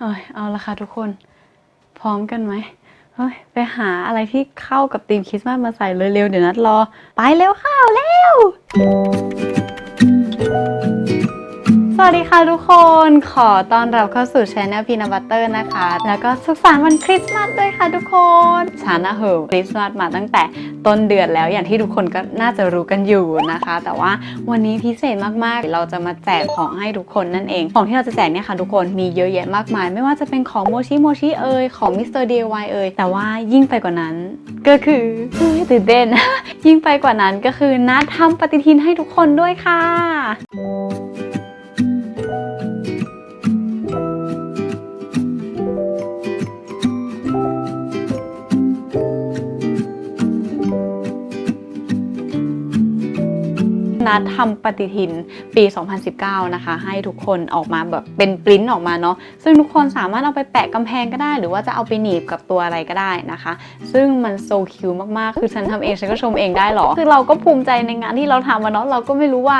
เอ้ยเอาละค่ะทุกคน พร้อมกันไหมเฮ้ยไปหาอะไรที่เข้ากับธีมคริสต์มาสมาใส่เลยเร็วเดี๋ยวนัดรอ ไปเร็วเข้าเร็ว สวัสดีค่ะทุกคนขอต้อนรับเข้าสู่ช anel พีนับัตเตอร์นะคะ แล้วก็สุขสันต์วันคริสต์มาสด้วยค่ะทุกคนฉันนะเหอคริสต์มาสมาตั้งแต่ต้นเดือนแล้วอย่างที่ทุกคนก็น่าจะรู้กันอยู่นะคะ แต่ว่าวันนี้พิเศษมากๆ เราจะมาแจกของให้ทุกคนนั่นเอง ของที่เราจะแจกเนี่ยค่ะทุกคนมีเยอะแยะมากมาย ไม่ว่าจะเป็นของโมชิโมชิเอ่ยของมิสเตอร์ DIY เอ่ยแต่ว่ายิ่งไปกว่านั้น ก็คือเฮ้ยตื่นเต้นยิ่งไปกว่านั้นก็คือนัดทำปฏิทินให้ทุกคนด้วยค่ะ นัดทำปฏิทินปี 2019 นะคะ ให้ทุกคนออกมาแบบเป็นปริ้นออกมาเนาะซึ่งทุกคนสามารถเอาไปแปะกำแพงก็ได้ หรือว่าจะเอาไปหนีบกับตัวอะไรก็ได้นะคะ ซึ่งมันโซคิวมากๆ คือฉันทำเองฉันก็ชมเองได้หรอ คือเราก็ภูมิใจในงานที่เราทำอะเนาะเราก็ไม่รู้ว่า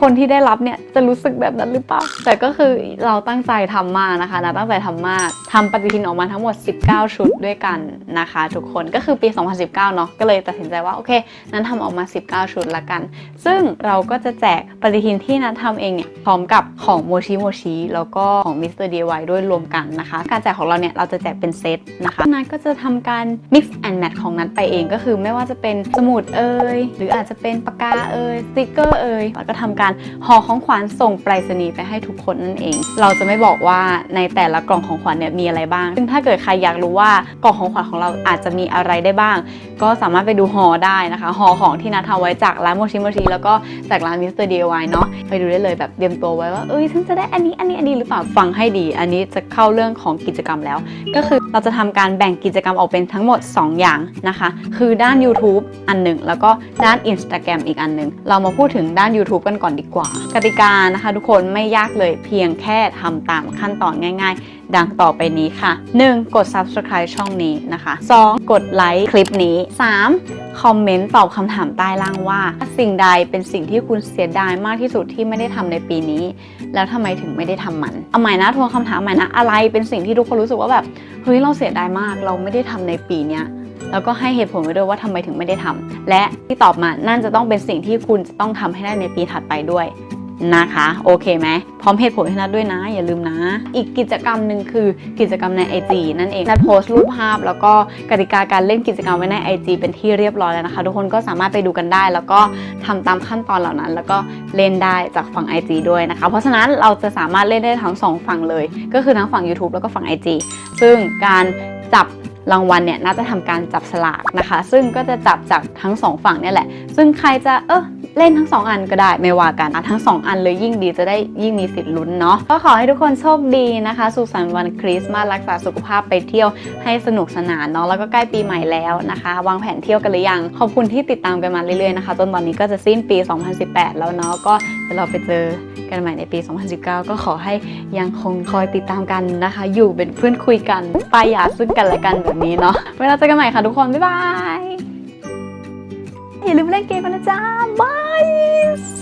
คนที่ได้รับเนี่ยจะรู้สึกแบบนั้นหรือเปล่า แต่ก็คือเราตั้งใจทำมากนะคะนะตั้งใจทำมากทำปฏิทินออกมาทั้งหมด 19 ชุดด้วยกันนะคะ ทุกคนก็คือปี 2019 เนาะก็เลยตัดสินใจว่าโอเค นั้นทำออกมา 19 ชุดละกันซึ่งเราก็จะแจกปฏิทินที่นัททำเองเนี่ยพร้อมกับของโมชิโมชิแล้วก็ของมิสเตอร์ DIY ด้วยรวมกันนะคะ การแจกของเราเนี่ยเราจะแจกเป็นเซตนะคะนัทก็จะทำการ mix and match ของนัทไปเองก็คือไม่ว่าจะเป็นสมุดเอ่ยหรืออาจจะเป็นปากกาเอ่ยสติกเกอร์เอ่ยแล้วก็ทำการห่อของขวัญส่งไปรษณีย์ไปให้ทุกคนนั่นเอง เราจะไม่บอกว่าในแต่ละกล่องของขวัญเนี่ยมีอะไรบ้าง ซึ่งถ้าเกิดใครอยากรู้ว่ากล่องของขวัญของเราอาจจะมีอะไรได้บ้าง ก็สามารถไปดูห่อได้นะคะห่อของที่นัททำไว้จากร้านโมชิโมชิแล้วก็จากร้านมิสเตอร์ DIY เนาะไปดูได้เลยแบบเตรียมตัวไว้ว่าเอ้ยฉันจะได้อันนี้อันนี้อันนี้หรือเปล่าฟังให้ดี อันนี้จะเข้าเรื่องของกิจกรรมแล้ว ก็คือเราจะทำการแบ่งกิจกรรมออกเป็นทั้งหมด 2 อย่างนะคะ คือด้าน YouTube อันหนึ่งแล้วก็ด้าน Instagram อีกอันหนึ่งเรามาพูดถึงด้าน YouTube กันก่อนดีกว่า กติกานะคะ ทุกคนไม่ยากเลยเพียงแค่ทำตามขั้นตอนง่าย ๆ ดังต่อไปนี้ค่ะ 1. กด subscribe ช่องนี้นะคะ 2. กดไลค์คลิปนี้ 3. คอมเมนต์ตอบคำถามใต้ล่างว่าสิ่งใดเป็นสิ่งที่คุณเสียดายมากที่สุดที่ไม่ได้ทำในปีนี้ แล้วทำไมถึงไม่ได้ทำมันเอาใหม่นะทวงคำถามใหม่นะอะไรเป็นสิ่งที่ทุกคนรู้สึกว่าแบบเฮ้ยเราเสียดายมากเราไม่ได้ทำในปีเนี้ยแล้วก็ให้เหตุผลไว้ด้วยว่าทำไมถึงไม่ได้ทำและที่ตอบมานั่นจะต้องเป็นสิ่งที่คุณจะต้องทำให้ได้ในปีถัดไปด้วย นะคะ โอเคไหมพร้อมเหตุผลให้นัดด้วยนะ อย่าลืมนะ อีกกิจกรรมหนึ่งคือกิจกรรมใน IG นั่นเองนัดโพสต์รูปภาพ แล้วก็กติกาการเล่นกิจกรรมไว้ใน IG เป็นที่เรียบร้อยแล้วนะคะ ทุกคนก็สามารถไปดูกันได้ แล้วก็ทำตามขั้นตอนเหล่านั้น แล้วก็เล่นได้จากฝั่ง IG ด้วยนะคะ เพราะฉะนั้นเราจะสามารถเล่นได้ทั้งสองฝั่งเลย ก็คือทั้งฝั่ง YouTube แล้วก็ฝั่ง IG ซึ่งการจับ รางวัลเนี่ยน่าจะทำการจับสลากนะคะ ซึ่งก็จะจับจากทั้งสองฝั่งเนี่ยแหละ ซึ่งใครจะเออเล่นทั้งสองอันก็ได้ไม่ว่ากันทั้งสองอันเลยยิ่งดีจะได้ยิ่งมีสิทธิ์ลุ้นเนาะก็ขอให้ทุกคนโชคดีนะคะ สุขสันต์วันคริสต์มาสรักษาสุขภาพไปเที่ยวให้สนุกสนานเนาะแล้วก็ใกล้ปีใหม่แล้วนะคะ วางแผนเที่ยวกันหรือยัง ขอบคุณที่ติดตามกันมาเรื่อยๆนะคะจนตอนนี้ก็จะสิ้นปี 2018 แล้วเนาะก็เดี๋ยวเราไปเจอ กันใหม่ในปี 2019 ก็ขอให้ยังคงคอยติดตามกันนะคะ อยู่เป็นเพื่อนคุยกันปายาซึ่งกันและกันแบบนี้เนาะไว้เราเจอกันใหม่ค่ะทุกคน บ๊ายบาย อย่าลืมเล่นเกมกันนะจ้าบาย